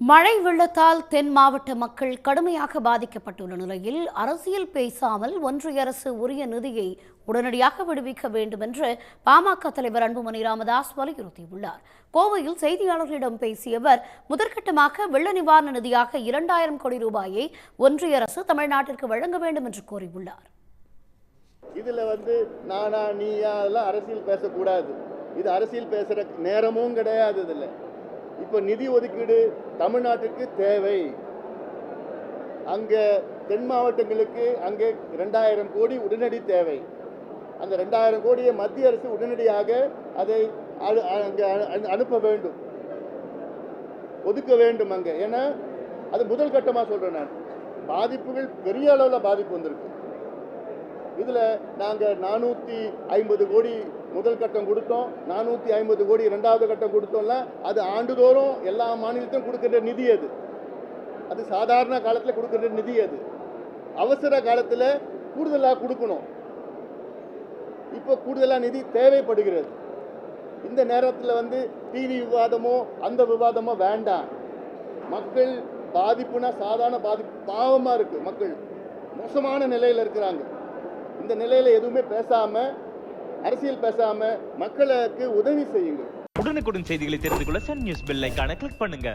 மழை வெள்ளத்தால் தென் மாவட்ட மக்கள் கடுமையாக பாதிக்கப்பட்டுள்ள நிலையில் அரசியல் பேசாமல் ஒன்றிய அரசு உரிய நிதியை உடனடியாக விடுவிக்க வேண்டும் என்று பாமக தலைவர் அன்புமணி ராமதாஸ் வலியுறுத்தியுள்ளார். கோவையில் செய்தியாளர்களிடம் பேசிய அவர் முதற்கட்டமாக வெள்ள நிவாரண நிதியாக இரண்டாயிரம் கோடி ரூபாயை ஒன்றிய அரசு தமிழ்நாட்டிற்கு வழங்க வேண்டும் என்று கோரியுள்ளார் இதுல வந்து நானா நீயா அதெல்லாம் அரசியல் பேசக்கூடாது. இது அரசியல் பேசுற நேரமும் கிடையாது இதுல. இப்போ நிதி ஒதுக்கீடு தமிழ்நாட்டுக்கு தேவை. அங்கே தென் மாவட்டங்களுக்கு அங்கே ரெண்டாயிரம் கோடி உடனடி தேவை. அந்த ரெண்டாயிரம் கோடியை மத்திய அரசு உடனடியாக அதை அங்கே அனுப்ப வேண்டும். ஒதுக்க வேண்டும் அங்கே. ஏன்னா அது முதல் கட்டமாக சொல்கிறேன் நான். பாதிப்புகள் பெரிய அளவில் பாதிப்பு வந்திருக்கு. இதில் நாங்கள் நானூற்றி ஐம்பது கோடி முதல் கட்டம் கொடுத்தோம். நானூற்றி ஐம்பது கோடி ரெண்டாவது கட்டம் கொடுத்தோம்ல அது ஆண்டுதோறும் எல்லா மாநிலத்திலும் கொடுக்கிற நிதி அது. அது சாதாரண காலத்தில் கொடுக்கிற நிதி அது. அவசர காலத்தில் கூடுதலாக கொடுக்கணும். இப்போ கூடுதலாக நிதி தேவைப்படுகிறது. இந்த நேரத்தில் வந்து டிவி விவாதமோ அந்த விவாதமோ வேண்டாம். மக்கள் பாதிப்புனா சாதாரண பாதிப்பு பாவமாக இருக்குது மக்கள். மோசமான நிலையில் இருக்கிறாங்க. இந்த நிலையில் எதுவுமே பேசாமல் அரசியல் பேசாம மக்களுக்கு உதவி செய்யுங்க உடனுக்குடன் செய்திகளை தெரிந்து கொள்ள சன் நியூஸ் பெல் ஐக்கான கிளிக் பண்ணுங்க.